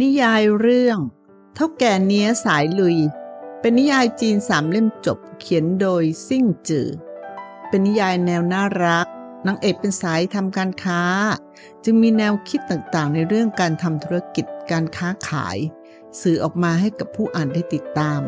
นิยายเรื่องเท่าแก่เนี้ยสายลุย เป็นนิยายจีนสามเล่มจบเขียนโดยซิ่งจือ เป็นนิยายแนวน่ารักนางเอกเป็นสายทำการค้า จึงมีแนวคิดต่างๆ ในเรื่องการทำธุรกิจการค้าขาย สื่อออกมาให้กับผู้อ่านได้ติดตาม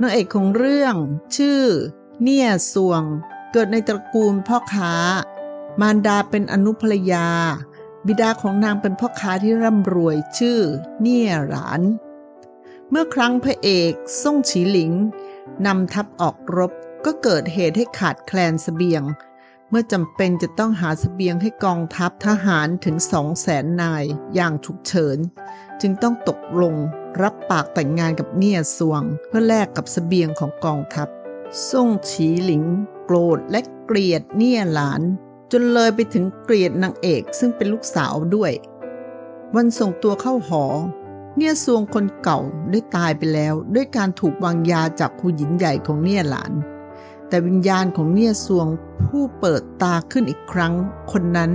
นางเอกของเรื่อง ชื่อ เนี่ยสวง เกิดในตระกูลพ่อค้า มารดาเป็นอนุภรรยา บิดาของนางเป็นพ่อค้าที่ร่ำรวยชื่อเนี่ยหลาน เมื่อครั้งพระเอกซ่งฉีหลิงนำทัพออกรบก็เกิดเหตุให้ขาดแคลนเสบียง เมื่อจำเป็นจะต้องหาเสบียงให้กองทัพทหารถึงสองแสนนายอย่างฉุกเฉิน จึงต้องตกลงรับปากแต่งงานกับเนี่ยสวง เพื่อแลกกับเสบียงของกองทัพซ่งฉีหลิง โกรธและเกลียดเนี่ยหลาน จนเลยไปถึงเกลียดนางเอกซึ่งเป็นลูกสาวด้วย วันส่งตัวเข้าหอ เนี่ยซวงคนเก่าได้ตายไปแล้ว ด้วยการถูกวางยาจากผู้หญิงใหญ่ของเนี่ยหลาน แต่วิญญาณของเนี่ยซวงผู้เปิดตาขึ้นอีกครั้ง คนนั้น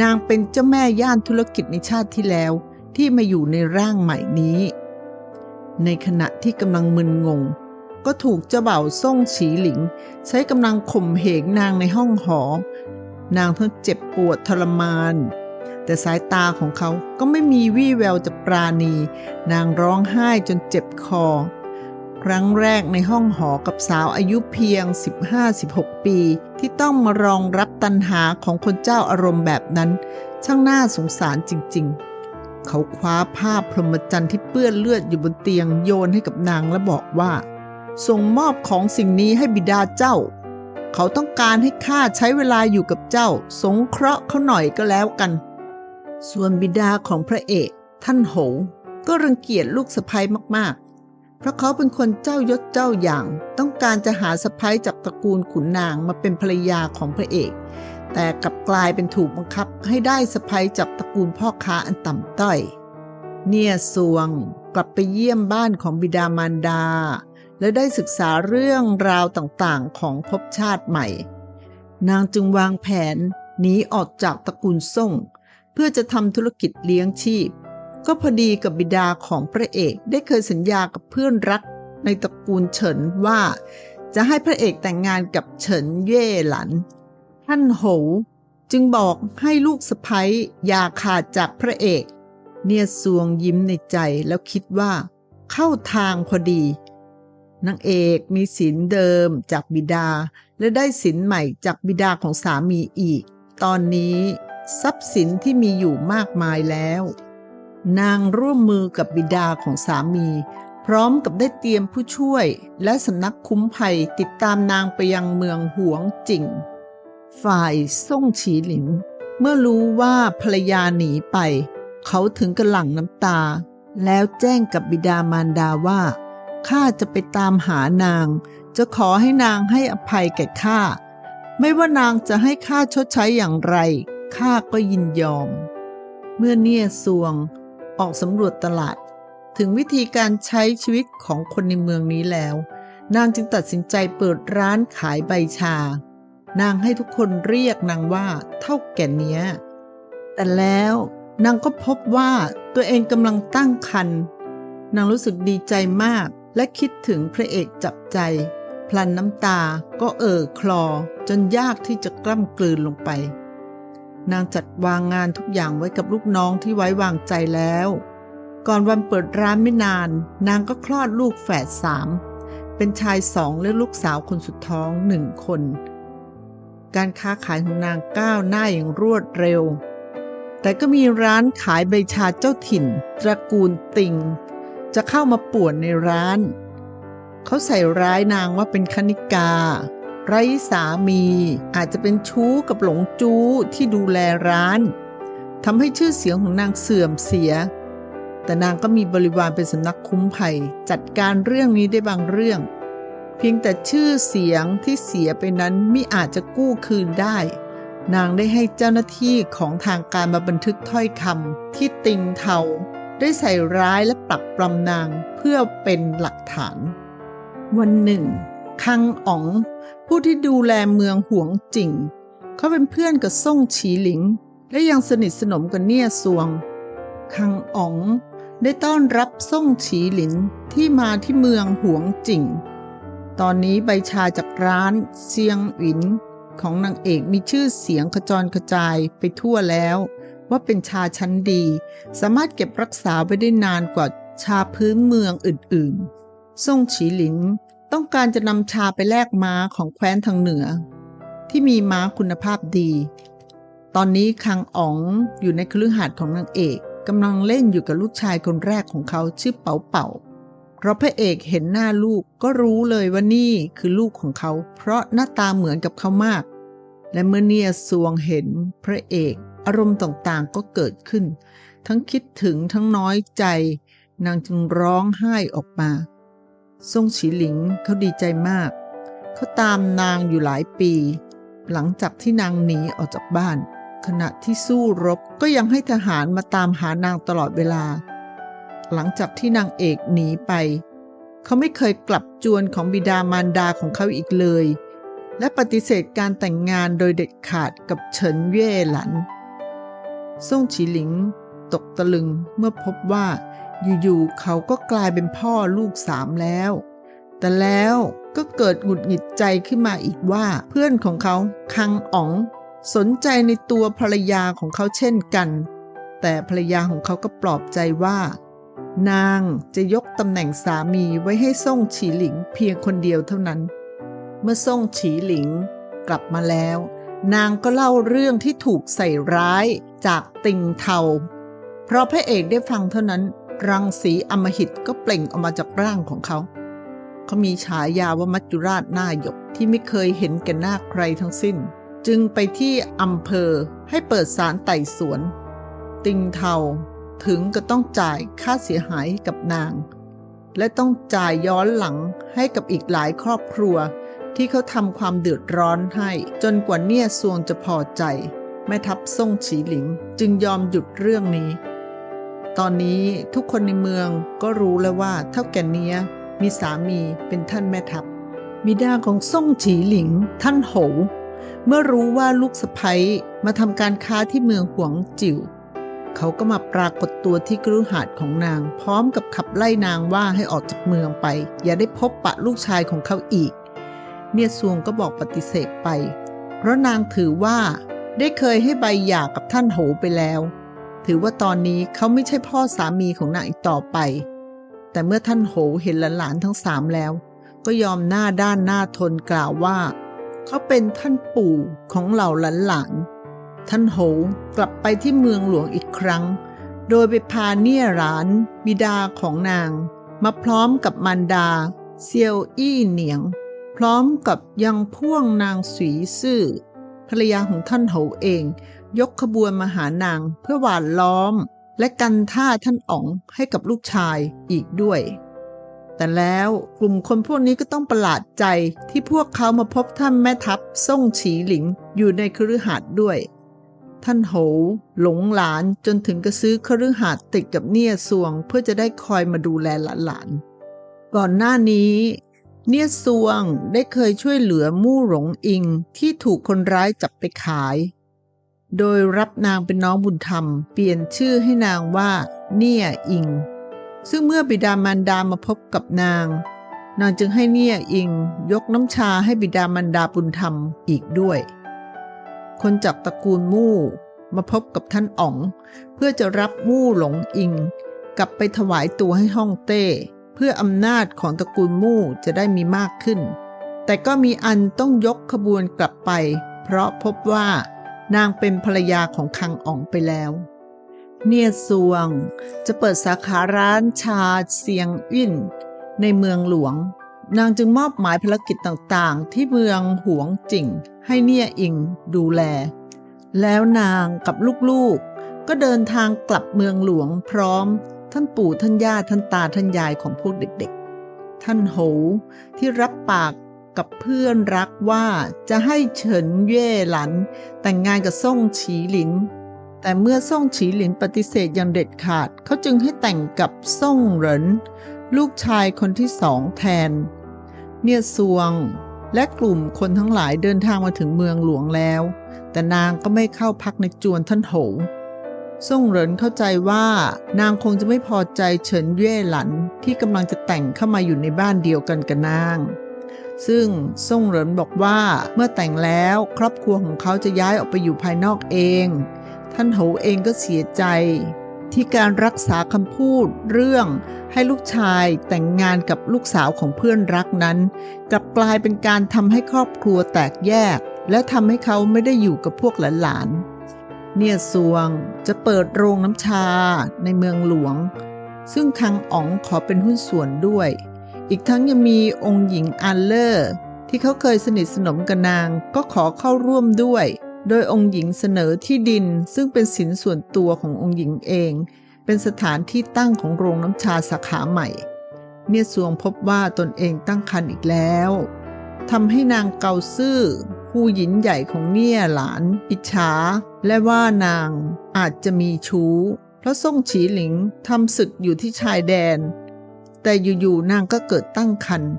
นางเป็นเจ้าแม่ย่านธุรกิจในชาติที่แล้วที่มาอยู่ในร่างใหม่นี้ ในขณะที่กำลังมึนงง ก็ถูกเจ้าเบ่าวซ่งฉีหลิง ใช้กำลังข่มเหงนางในห้องหอ นางทั้งเจ็บปวดทรมาน แต่สายตาของเขาก็ไม่มีวี่แววจะปราณี นางร้องไห้จนเจ็บคอ ครั้งแรกในห้องหอกับสาวอายุเพียง 15-16 ปี ที่ต้องมารองรับตันหาของคนเจ้าอารมณ์แบบนั้น ช่างน่าสงสารจริง ๆ เขาคว้าผ้าพรหมจรรย์ที่เปื้อนเลือดอยู่บนเตียงโยนให้กับนางและบอกว่าส่งมอบของสิ่งนี้ให้บิดาเจ้า เขาต้องการให้ข้าใช้เวลาอยู่กับเจ้า สงเคราะห์เขาหน่อยก็แล้วกัน ส่วนบิดาของพระเอกท่านโหวก็รังเกียจลูกสะใภ้มากๆ เพราะเขาเป็นคนเจ้ายศเจ้าอย่าง ต้องการจะหาสะใภ้จากตระกูลขุนนางมาเป็นภรรยาของพระเอก แต่กลับกลายเป็นถูกบังคับให้ได้สะใภ้จากตระกูลพ่อค้าอันต่ำต้อย เนี่ยสวงกลับไปเยี่ยมบ้านของบิดามารดา และได้ศึกษาเรื่องราวต่างๆ ของภพชาติใหม่ นางจึงวางแผนหนีออกจากตระกูลส่ง เพื่อจะทำธุรกิจเลี้ยงชีพ ก็พอดีกับบิดาของพระเอกได้เคยสัญญากับเพื่อนรักในตระกูลเฉินว่า จะให้พระเอกแต่งงานกับเฉินเย่หลัน ท่านโหจึงบอกให้ลูกสะใภ้อย่าขาดจากพระเอก เนี่ยซวงยิ้มในใจแล้วคิดว่า เข้าทางพอดี นางเอกมีสินเดิมจากบิดา และได้สินใหม่จากบิดาของสามีอีก ตอนนี้ทรัพย์สินที่มีอยู่มากมายแล้ว นางร่วมมือกับบิดาของสามี พร้อมกับได้เตรียมผู้ช่วย และสำนักคุ้มภัยติดตามนางไปยังเมืองหวงจิงฝ่ายซ่งฉีหลิงเมื่อรู้ว่าภรรยาหนีไป เขาถึงกระหลั่งน้ำตา แล้วแจ้งกับบิดามารดาว่า ข้าจะไปตามหานาง จะขอให้นางให้อภัยแก่ข้า ไม่ว่านางจะให้ข้าชดใช้อย่างไร ข้าก็ยินยอม เมื่อเนี่ยสวงออกสำรวจตลาด ถึงวิธีการใช้ชีวิตของคนในเมืองนี้แล้ว นางจึงตัดสินใจเปิดร้านขายใบชา นางให้ทุกคนเรียกนางว่าเท่าแก่เนี้ย แต่แล้วนางก็พบว่าตัวเองกำลังตั้งครรภ์นางรู้สึกดีใจมาก และคิดถึงพระเอกจับใจ พลันน้ำตาก็เอ่อคลอจนยากที่จะกล้ำกลืนลงไป นางจัดวางงานทุกอย่างไว้กับลูกน้องที่ไว้วางใจแล้ว ก่อนวันเปิดร้านไม่นาน นางก็คลอดลูกแฝดสามเป็นชายสองและลูกสาวคนสุดท้องหนึ่งคน การค้าขายของนางก้าวหน้าอย่างรวดเร็ว แต่ก็มีร้านขายใบชาเจ้าถิ่น ตระกูลติง จะเข้ามาป่วนในร้าน เขาใส่ร้ายนางว่าเป็นคณิกา ไร้สามีอาจจะเป็นชู้กับหลงจู้ที่ดูแลร้านทำให้ชื่อเสียงของนางเสื่อมเสีย แต่นางก็มีบริวารเป็นสำนักคุ้มภัย จัดการเรื่องนี้ได้บางเรื่อง เพียงแต่ชื่อเสียงที่เสียไปนั้นมิอาจจะกู้คืนได้ นางได้ให้เจ้าหน้าที่ของทางการมาบันทึกถ้อยคำที่ติงเทา ได้ใส่ร้ายและปรักปรำนางเพื่อเป็นหลักฐาน วันหนึ่ง คังอ๋อง ผู้ที่ดูแลเมืองหวงจิงเขาเป็นเพื่อนกับซ่งฉีหลิง และยังสนิทสนมกับเนี่ยซวง คังอ๋องได้ต้อนรับส่งฉีหลินที่มาที่เมืองหวงจิ่ง ตอนนี้ใบชาจากร้านเซียงหวินของนางเอกมีชื่อเสียงขจรกระจายไปทั่วแล้ว ว่าเป็นชาชั้นดี สามารถเก็บรักษาไว้ได้นานกว่าชาพื้นเมืองอื่นๆส่งฉีหลินต้องการจะนำชาไปแลกม้าของแคว้นทางเหนือ ที่มีม้าคุณภาพดี ตอนนี้คังอ๋องอยู่ในคฤหาสน์ของนางเอกกำลังเล่นอยู่กับลูกชายคนแรกของเขาชื่อเป๋าเป๋าเพราะพระเอกเห็นหน้าลูกก็รู้เลยว่านี่คือลูกของเขา เพราะหน้าตาเหมือนกับเขามาก และเมื่อเนียสวงเห็นพระเอก อารมณ์ต่างๆก็เกิดขึ้น ทั้งคิดถึงทั้งน้อยใจ นางจึงร้องไห้ออกมาทรงฉีหลิงเขาดีใจมาก เขาตามนางอยู่หลายปี หลังจากที่นางหนีออกจากบ้าน ขณะที่สู้รบก็ยังให้ทหารมาตามหานางตลอดเวลา หลังจากที่นางเอกหนีไป เขาไม่เคยกลับจวนของบิดามารดาของเขาอีกเลย และปฏิเสธการแต่งงานโดยเด็ดขาดกับเฉินเย่หลัน ซ่งฉีหลิง ตกตะลึงเมื่อพบว่า อยู่ๆเขาก็กลายเป็นพ่อลูกสามแล้ว แต่แล้วก็เกิดหงุดหงิดใจขึ้นมาอีกว่าเพื่อนของเขาคังอ๋อง สนใจในตัวภรรยาของเขาเช่นกัน แต่ภรรยาของเขาก็ปลอบใจว่า นางจะยกตำแหน่งสามีไว้ให้ส่งฉีหลิงเพียงคนเดียวเท่านั้น เมื่อส่งฉีหลิงกลับมาแล้ว นางก็เล่าเรื่องที่ถูกใส่ร้ายจากติงเทา เพราะพระเอกได้ฟังเท่านั้น รังสีอมหิตก็เปล่งออกมาจากร่างของเขา เขามีฉายาว่ามัจจุราชหน้าหยกที่ไม่เคยเห็นแก่หน้าใครทั้งสิ้น จึงไปที่อำเภอให้เปิดศาลไต่สวน ติงเทาถึงก็ต้องจ่ายค่าเสียหายกับนาง และต้องจ่ายย้อนหลังให้กับอีกหลายครอบครัว ที่เขาทำความเดือดร้อนให้ จนกว่าเนี่ยซวงจะพอใจ แม่ทัพส่งฉีหลิงจึงยอมหยุดเรื่องนี้ ตอนนี้ทุกคนในเมืองก็รู้แล้วว่าเท่าแก่เนี้ยมีสามีเป็นท่านแม่ทัพบิดาของส่งฉีหลิง ท่านโหวเมื่อรู้ว่าลูกสะใภ้มาทำการค้าที่เมืองหวงจิ๋วเขาก็มาปรากฏตัวที่กรุหาดของนาง พร้อมกับขับไล่นางว่าให้ออกจากเมืองไป อย่าได้พบปะลูกชายของเขาอีก เมียซวงก็บอกปฏิเสธไป เพราะนางถือว่าได้เคยให้ใบหย่ากับท่านโหไปแล้ว ถือว่าตอนนี้เขาไม่ใช่พ่อสามีของนางอีกต่อไป แต่เมื่อท่านโหเห็นหลานๆทั้งสามแล้ว ก็ยอมหน้าด้านหน้าทนกล่าวว่า เขาเป็นท่านปู่ของเหล่าหลานๆท่านโหกลับไปที่เมืองหลวงอีกครั้ง โดยไปพาเนี่ยหลาน บิดาของนาง มาพร้อมกับมารดา เซียวอี้เหนียง พร้อมกับยังพ่วงนางสีซื่อภรรยาของท่านโหเอง ยกขบวนมาหานางเพื่อหวานล้อม และกันท่าท่านอ๋องให้กับลูกชายอีกด้วย แต่แล้วกลุ่มคนพวกนี้ก็ต้องประหลาดใจที่พวกเขามาพบท่านแม่ทัพส่งฉีหลิงอยู่ในคฤหาสน์ด้วย ท่านโหหลงหลานจนถึงกระซื้อคฤหาสน์ติดกับเนี่ยซวงเพื่อจะได้คอยมาดูแลหลานๆก่อนหน้านี้ เนี่ยซวงได้เคยช่วยเหลือมู่หลงอิงที่ถูกคนร้ายจับไปขาย โดยรับนางเป็นน้องบุญธรรม เปลี่ยนชื่อให้นางว่า เนี่ยอิง ซึ่งเมื่อบิดามารดามาพบกับนาง นางจึงให้เนี่ยอิงยกน้ำชาให้บิดามารดาบุญธรรมอีกด้วย คนจากตระกูลมู่มาพบกับท่านอ๋อง เพื่อจะรับมู่หลงอิง กลับไปถวายตัวให้ฮ่องเต้ เพื่ออำนาจของตระกูลมู่จะได้มีมากขึ้น แต่ก็มีอันต้องยกขบวนกลับไป เพราะพบว่านางเป็นภรรยาของคังอ๋องไปแล้ว เนียซวงจะเปิดสาขาร้านชาเซียงอิ่นในเมืองหลวง นางจึงมอบหมายภารกิจต่างๆ ที่เมืองหวงจิ่งให้เนี่ยอิงดูแล แล้วนางกับลูกๆก็เดินทางกลับเมืองหลวงพร้อม ท่านปู่ท่านย่าท่านตาท่านยายของพวกเด็กๆ ท่านโหที่รับปากกับเพื่อนรักว่าจะให้เฉินเย่หลัน แต่งงานกับซ่งฉีหลิน แต่เมื่อซ่งฉีหลินปฏิเสธอย่างเด็ดขาด เขาจึงให้แต่งกับซ่งเหริน ลูกชายคนที่สองแทนเนี่ยซวงและกลุ่มคนทั้งหลายเดินทางมาถึงเมืองหลวงแล้ว แต่นางก็ไม่เข้าพักในจวนท่านโห ซ่งเหรินเข้าใจว่านางคงจะไม่พอใจเฉินเย่หลันที่กำลังจะแต่งเข้ามาอยู่ในบ้านเดียวกันกับนาง ซึ่งซ่งเหรินบอกว่าเมื่อแต่งแล้วครอบครัวของเขาจะย้ายออกไปอยู่ภายนอกเอง ท่านโหเองก็เสียใจ ที่การรักษาคำพูดเรื่องให้ลูกชายแต่งงานกับลูกสาวของเพื่อนรักนั้น กลับกลายเป็นการทำให้ครอบครัวแตกแยก และทำให้เขาไม่ได้อยู่กับพวกหลานๆ เนี่ยซวงจะเปิดโรงน้ำชาในเมืองหลวง ซึ่งคังอ๋องขอเป็นหุ้นส่วนด้วย อีกทั้งยังมีองค์หญิงอันเลอร์ที่เขาเคยสนิทสนมกับนางก็ขอเข้าร่วมด้วย โดยองค์หญิงเสนอที่ดินซึ่งเป็นสินส่วนตัวขององค์หญิงเอง เป็นสถานที่ตั้งของโรงน้ำชาสาขาใหม่เมียสวงพบว่าตนเองตั้งครรภ์อีกแล้วทำให้นางเกาซื่อ ผู้หญินใหญ่ของเนี่ยหลานอิจฉาและว่านางอาจจะมีชู้ เพราะส่งฉีหลิงทำศึกอยู่ที่ชายแดน แต่อยู่ๆนางก็เกิดตั้งครรภ์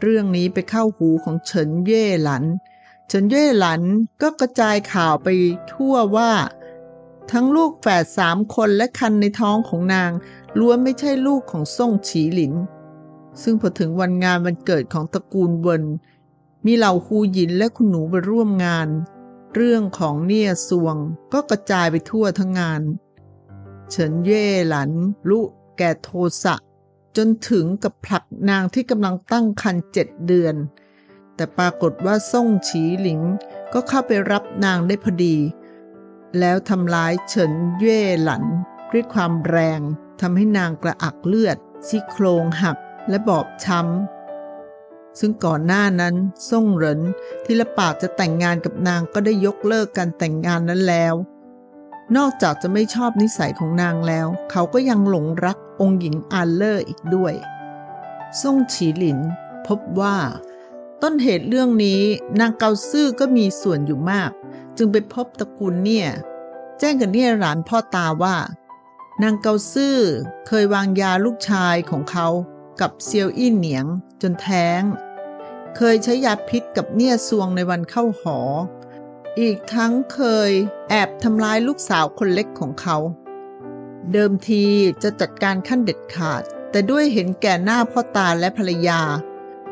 เรื่องนี้ไปเข้าหูของเฉินเย่หลัน เฉินเย่หลันก็กระจายข่าวไปทั่วว่า ทั้งลูกแฝดสามคนและคันในท้องของนางล้วนไม่ใช่ลูกของซ่งฉีหลิน ซึ่งพอถึงวันงานวันเกิดของตระกูลเวิน มีเหล่าฮูหยินและคุณหนูไปร่วมงาน เรื่องของเนี่ยซวงก็กระจายไปทั่วทั้งงาน เฉินเย่หลันลุแก่โทสะ จนถึงกับผลักนางที่กำลังตั้งครรภ์เจ็ดเดือน แต่ปรากฏว่าซ่งฉีหลิงก็เข้าไปรับนางได้พอดี แล้วทำร้ายเฉินเย่หลันด้วยความแรงทำให้นางกระอักเลือดซี่โครงหักและบอบช้ำ ซึ่งก่อนหน้านั้นซ่งเหรินที่ละปากจะแต่งงานกับนางก็ได้ยกเลิกการแต่งงานนั้นแล้ว นอกจากจะไม่ชอบนิสัยของนางแล้ว เขาก็ยังหลงรักองค์หญิงอันเลอร์อีกด้วยซ่งฉีหลิน พบว่า ต้นเหตุเรื่องนี้นางเกาซื่อก็มีส่วนอยู่มาก จึงไปพบตระกูลเนี่ย แจ้งกับเนี่ยหลานพ่อตาว่า นางเกาซื่อเคยวางยาลูกชายของเขา กับเซียวอี้เหนียงจนแท้ง เคยใช้ยาพิษกับเนี่ยซวงในวันเข้าหอ อีกทั้งเคยแอบทำร้ายลูกสาวคนเล็กของเขา เดิมทีจะจัดการขั้นเด็ดขาด แต่ด้วยเห็นแก่หน้าพ่อตาและภรรยา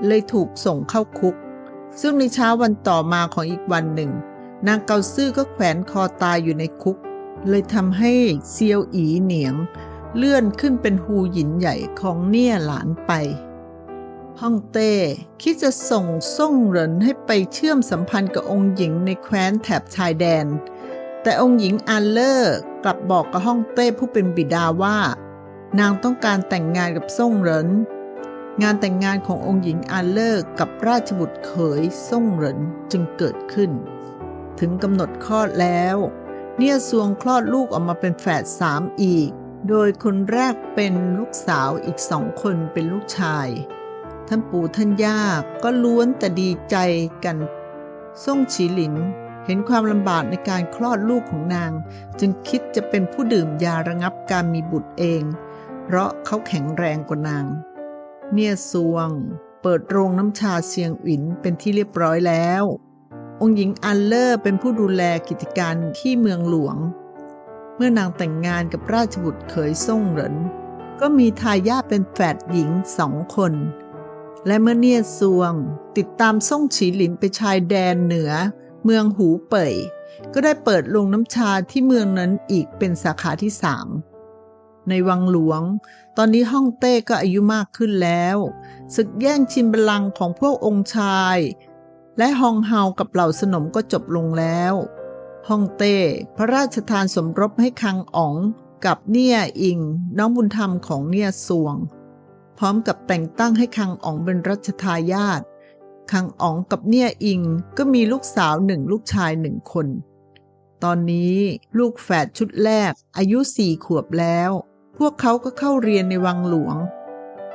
เลยถูกส่งเข้าคุก ซึ่งในเช้าวันต่อมาของอีกวันหนึ่ง นางเกาซื่อก็แขวนคอตายอยู่ในคุก เลยทำให้เซียวอีเหนียง เลื่อนขึ้นเป็นฮูหยินใหญ่ของเนี่ยหลานไปฮ่องเต้คิดจะส่งส่งเหรินให้ไปเชื่อมสัมพันธ์กับองค์หญิงในแคว้นแถบชายแดน แต่องค์หญิงอันเลอร์กลับบอกกับฮ่องเต้ผู้เป็นบิดาว่า นางต้องการแต่งงานกับส่งเหรินงานแต่งงานขององค์หญิงอันเลอร์กับราชบุตรเขยส่งเหรินจึงเกิดขึ้น ถึงกำหนดคลอดแล้ว เนี่ยซวงคลอดลูกออกมาเป็นแฝดสามอีก โดยคนแรกเป็นลูกสาวอีกสองคนเป็นลูกชาย ท่านปู่ท่านย่าก็ล้วนแต่ดีใจกันซ่งฉีหลินเห็นความลำบากในการคลอดลูกของนาง จึงคิดจะเป็นผู้ดื่มยาระงับการมีบุตรเอง เพราะเขาแข็งแรงกว่านาง เนี่ยซวง เปิดโรงน้ำชาเซียงอินเป็นที่เรียบร้อยแล้ว องค์หญิงอันเลอร์เป็นผู้ดูแลกิจการที่เมืองหลวง เมื่อนางแต่งงานกับราชบุตรเขยซ่งเหรินก็มีทายาทเป็นแฝดหญิงสองคน และเมื่อเนียซวง ติดตามซ่งฉีหลินไปชายแดนเหนือ เมืองหูเป่ย ก็ได้เปิดโรงน้ำชาที่เมืองนั้นอีกเป็นสาขาที่สามในวังหลวง ตอนนี้ฮ่องเต้ก็อายุมากขึ้นแล้วศึกแย่งชิงบัลลังก์ของพวกองค์ชาย และฮองเฮากับเหล่าสนมก็จบลงแล้ว ฮ่องเต้ พระราชทานสมรสให้คังอ๋อง กับเนี่ยอิง น้องบุญธรรมของเนี่ยซวง พร้อมกับแต่งตั้งให้คังอ๋องเป็นรัชทายาทคังอ๋องกับเนี่ยอิงก็มีลูกสาวหนึ่งลูกชายหนึ่งคน ตอนนี้ลูกแฝดชุดแรกอายุสี่ขวบแล้ว พวกเขาก็เข้าเรียนในวังหลวง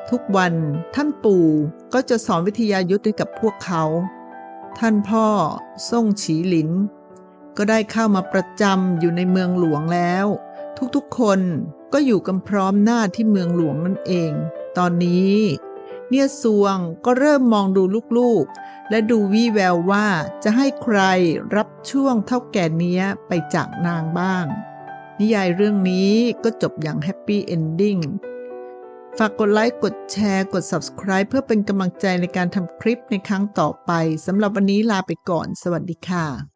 ทุกวันท่านปู่ก็จะสอนวิทยายุทธ์ให้กับพวกเขา ท่านพ่อซ่งฉีหลิน ก็ได้เข้ามาประจำอยู่ในเมืองหลวงแล้ว ทุกๆคนก็อยู่กันพร้อมหน้าที่เมืองหลวงนั่นเอง ตอนนี้ เนี่ยซวงก็เริ่มมองดูลูกๆ และดูวี่แววว่าจะให้ใครรับช่วงเท่าแก่เนี้ยไปจากนางบ้าง นิยายเรื่องนี้ก็จบอย่างแฮปปี้เอนดิ้งฝากกดไลค์ กดแชร์ กด Subscribe เพื่อเป็นกำลังใจในการทำคลิปในครั้งต่อไปสำหรับวันนี้ลาไปก่อน สวัสดีค่ะ